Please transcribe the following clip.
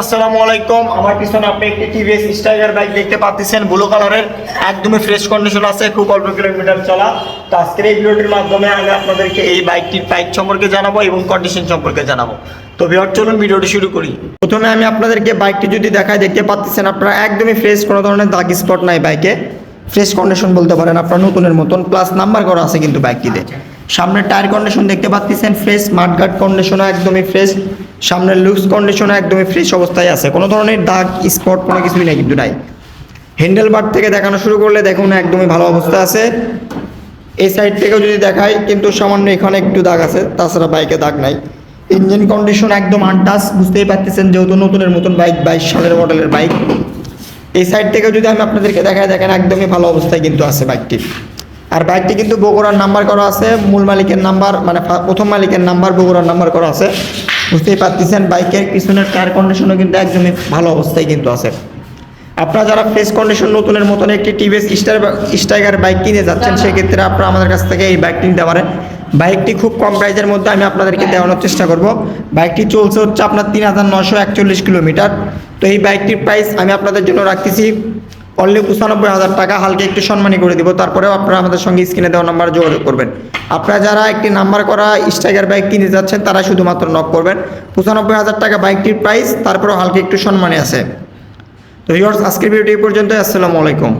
আসসালামু আলাইকুম। আমার পিছনে আপনি একটি বাইক দেখতে ব্লু কালারের একদমই ফ্রেশ কন্ডিশন আছে, খুব অল্প কিলোমিটার চলা। তো আজকের এই ভিডিওটির মাধ্যমে আমি আপনাদেরকে এই বাইকটির বাইক সম্পর্কে জানাব এবং কন্ডিশন সম্পর্কে জানাব। চলুন ভিডিওটি শুরু করি। প্রথমে আমি আপনাদেরকে বাইকটি যদি দেখায়, দেখতে আপনারা একদমই ফ্রেশ কোনো ধরনের দাগ স্পট নাই বাইকে ফ্রেশ কন্ডিশন বলতে পারেন আপনার নতুনের মতন প্লাস নাম্বার করা আছে কিন্তু বাইকটিতে সামনের টায়ার কন্ডিশন দেখতে পাচ্ছেন ফ্রেশ মাঠঘাট কন্ডিশনও একদমই ফ্রেশ সামনের লুকস কন্ডিশনও একদমই ফ্রেশ অবস্থায় আছে। কোনো ধরনের দাগ স্পট কোনো কিছুই নাই কিন্তু নাই হ্যান্ডেল বার থেকে দেখানো শুরু করলে দেখুন একদমই ভালো অবস্থা আছে। এই সাইড থেকেও যদি দেখাই, কিন্তু সামান্য এখানে একটু দাগ আছে, তাছাড়া বাইকে দাগ নাই। ইঞ্জিন কন্ডিশন একদম আনটাস বুঝতেই পারতেছেন যেহেতু নতুনের মতন বাইক বাইশ সালের মডেলের বাইক এই সাইড থেকে যদি আমি আপনাদেরকে দেখাই, দেখেন একদমই ভালো অবস্থায় কিন্তু আছে বাইকটি আর বাইকটি কিন্তু বগুড়ার নাম্বার করা আছে মূল মালিকের নাম্বার মানে প্রথম মালিকের নাম্বার বগুড়ার নাম্বার করা আছে। বুঝতেই পারতেছেন বাইকের পিছনের টায়ার কন্ডিশনও কিন্তু একদমই ভালো অবস্থায় কিন্তু আছে। আপনারা যারা ফ্রেশ কন্ডিশন নতুনের মতন একটি টিভিএস স্টার স্টাইগার বাইক কিনে যাচ্ছেন সেক্ষেত্রে আপনারা আমাদের কাছ থেকে এই বাইকটি নিতে পারেন। বাইকটি খুব কম প্রাইজের মধ্যে আমি আপনাদেরকে দেওয়ানোর চেষ্টা করব। বাইকটি চলছে হচ্ছে আপনার তিন হাজার নশো একচল্লিশ কিলোমিটার। তো এই বাইকটির প্রাইস আমি আপনাদের জন্য রাখতেছি অনলি পঁচানব্বই হাজার টাকা হালকা একটু সম্মানী করে দিব, তারপরেও আপনারা আমাদের সঙ্গে স্ক্রিনে দেওয়া নাম্বারে যোগাযোগ করবেন। আপনারা যারা একটি নাম্বার করা স্ট্রাইকার বাইক কিনে যাচ্ছেন, তারা শুধুমাত্র নক করবেন। পঁচানব্বই হাজার টাকা বাইকটির প্রাইস তারপরেও হালকা একটু সম্মানী আছে। তো ভিউয়ার্স আজকের ভিডিওটি পর্যন্ত আসসালামু আলাইকুম।